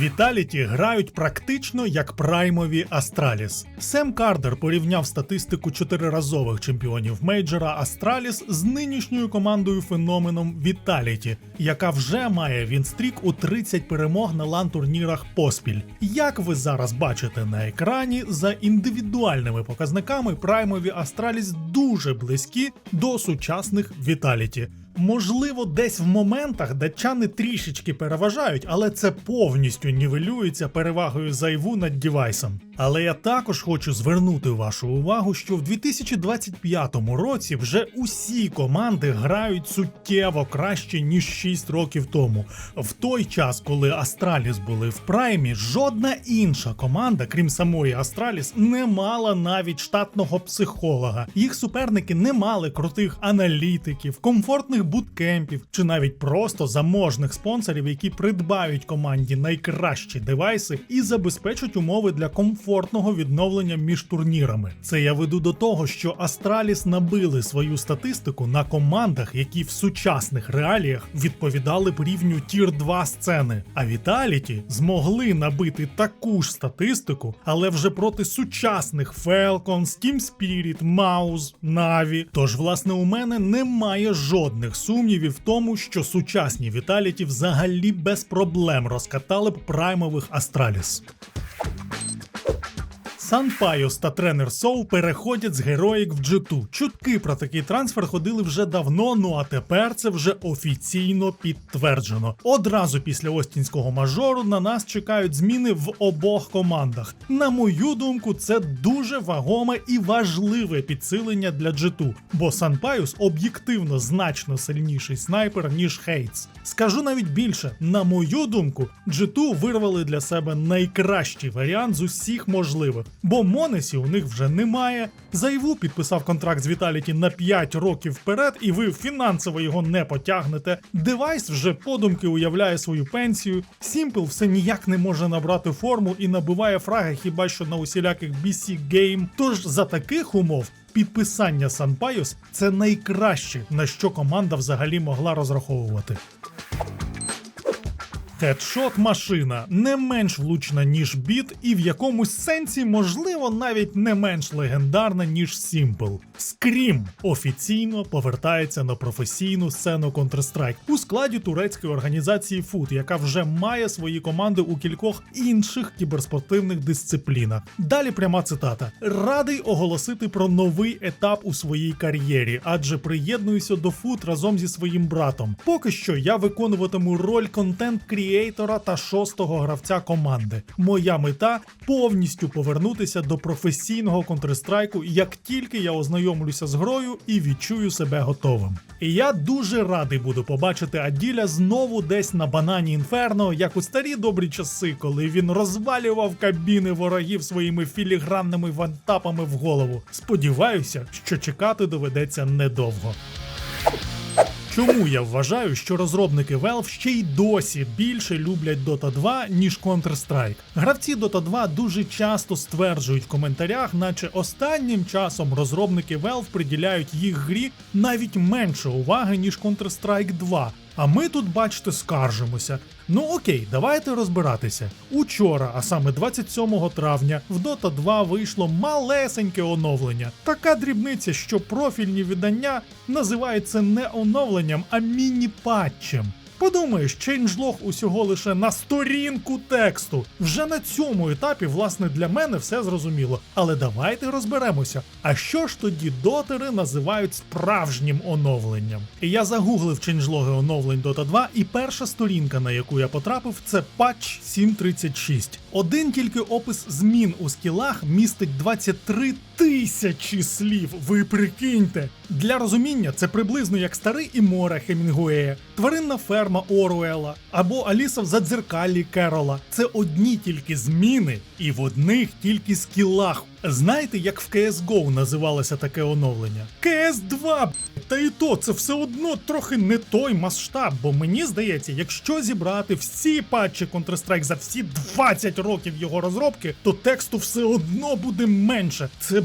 Віталіті грають практично як праймові Астраліс. Сем Кардер порівняв статистику чотириразових чемпіонів мейджора Астраліс з нинішньою командою феноменом Віталіті, яка вже має вінстрік у 30 перемог на лан-турнірах поспіль. Як ви зараз бачите на екрані, за індивідуальними показниками праймові Астраліс дуже близькі до сучасних Віталіті. Можливо, десь в моментах датчани трішечки переважають, але це повністю нівелюється перевагою зайву над дівайсом. Але я також хочу звернути вашу увагу, що в 2025 році вже усі команди грають суттєво краще ніж 6 років тому. В той час, коли Астраліс були в праймі, жодна інша команда, крім самої Астраліс, не мала навіть штатного психолога. Їх суперники не мали крутих аналітиків, комфортних буткемпів чи навіть просто заможних спонсорів, які придбають команді найкращі девайси і забезпечать умови для комфортного відновлення між турнірами. Це я веду до того, що Астраліс набили свою статистику на командах, які в сучасних реаліях відповідали б рівню тір 2 сцени. А Віталіті змогли набити таку ж статистику, але вже проти сучасних Falcons, Team Spirit, Mouse, Na'Vi. Тож, власне, у мене немає жодних сумнівів в тому, що сучасні Віталіті взагалі без проблем розкатали б праймових Астраліс. Сан Пайос та тренер Соу переходять з героїк в G2. Чутки про такий трансфер ходили вже давно, ну а тепер це вже офіційно підтверджено. Одразу після Остінського мажору на нас чекають зміни в обох командах. На мою думку, це дуже вагоме і важливе підсилення для G2, бо Сан Пайос об'єктивно значно сильніший снайпер, ніж Хейтс. Скажу навіть більше, на мою думку, G2 вирвали для себе найкращий варіант з усіх можливих, бо Монесі у них вже немає. Зайву підписав контракт з Віталіті на 5 років вперед, і ви фінансово його не потягнете. Девайс вже подумки уявляє свою пенсію. Сімпл все ніяк не може набрати форму і набиває фраги хіба що на усіляких BC Game. Тож за таких умов. Підписання Санпайос це найкраще, на що команда взагалі могла розраховувати. Хедшот машина не менш влучна, ніж біт, і в якомусь сенсі, можливо, навіть не менш легендарна, ніж Сімпл. Скрім офіційно повертається на професійну сцену Counter-Strike у складі турецької організації FUT, яка вже має свої команди у кількох інших кіберспортивних дисциплінах. Далі пряма цитата: радий оголосити про новий етап у своїй кар'єрі, адже приєднуюся до FUT разом зі своїм братом. Поки що я виконуватиму роль контент кріейтора та шостого гравця команди. Моя мета повністю повернутися до професійного Counter-Strike, як тільки я ознайомлюся з грою і відчую себе готовим. І я дуже радий буду побачити Аділя знову десь на банані Інферно, як у старі добрі часи, коли він розвалював кабіни ворогів своїми філігранними вантапами в голову. Сподіваюся, що чекати доведеться недовго. Чому я вважаю, що розробники Valve ще й досі більше люблять Dota 2, ніж Counter-Strike? Гравці Dota 2 дуже часто стверджують в коментарях, наче останнім часом розробники Valve приділяють їх грі навіть менше уваги, ніж Counter-Strike 2. А ми тут, бачите, скаржимося. Ну окей, давайте розбиратися. Учора, а саме 27 травня, в Dota 2 вийшло малесеньке оновлення. Така дрібниця, що профільні видання називають це не оновленням, а міні-патчем. Подумаєш, чейнджлог усього лише на сторінку тексту. Вже на цьому етапі, власне, для мене все зрозуміло. Але давайте розберемося. А що ж тоді дотери називають справжнім оновленням? Я загуглив чейнджлоги оновлень Dota 2, і перша сторінка, на яку я потрапив, це патч 736. Один тільки опис змін у скілах містить 23 тисячі слів. Ви прикиньте. Для розуміння це приблизно як старий Імора Хемінгуея, тваринна ферма Оруела або Аліса в задзеркалі Керола. Це одні тільки зміни і в одних тільки скілах. Знаєте, як в CSGO називалося таке оновлення? CS2! Та і то це все одно трохи не той масштаб, бо мені здається, якщо зібрати всі патчі Counter-Strike за всі 20 років його розробки, то тексту все одно буде менше. Це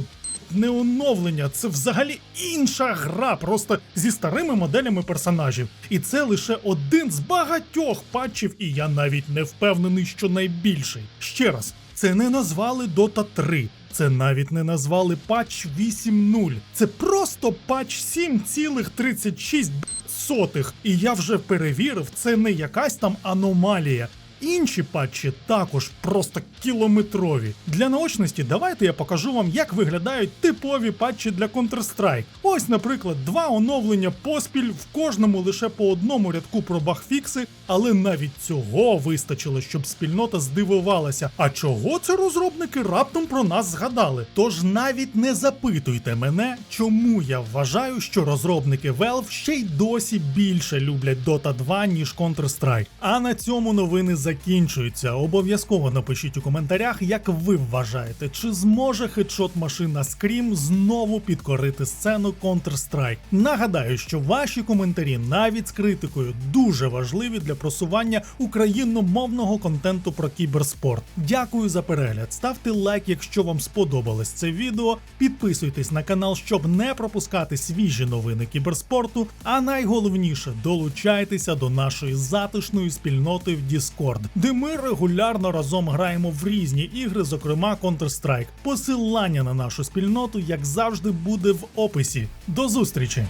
не оновлення, це взагалі інша гра, просто зі старими моделями персонажів. І це лише один з багатьох патчів, і я навіть не впевнений, що найбільший. Ще раз, це не назвали Dota 3. Це навіть не назвали патч 8.0. Це просто патч 7,36 сотих. І я вже перевірив, це не якась там аномалія. Інші патчі також просто кілометрові. Для наочності давайте я покажу вам, як виглядають типові патчі для Counter-Strike. Ось, наприклад, два оновлення поспіль в кожному лише по одному рядку про багфікси, але навіть цього вистачило, щоб спільнота здивувалася. А чого це розробники раптом про нас згадали? Тож навіть не запитуйте мене, чому я вважаю, що розробники Valve ще й досі більше люблять Dota 2, ніж Counter-Strike. А на цьому новини закінчуються. Обов'язково напишіть у коментарях, як ви вважаєте, чи зможе хедшот машина Scream знову підкорити сцену Counter-Strike. Нагадаю, що ваші коментарі навіть з критикою дуже важливі для просування україномовного контенту про кіберспорт. Дякую за перегляд. Ставте лайк, якщо вам сподобалось це відео. Підписуйтесь на канал, щоб не пропускати свіжі новини кіберспорту. А найголовніше долучайтеся до нашої затишної спільноти в Discord, де ми регулярно разом граємо в різні ігри, зокрема Counter-Strike. Посилання на нашу спільноту, як завжди, буде в описі. До зустрічі!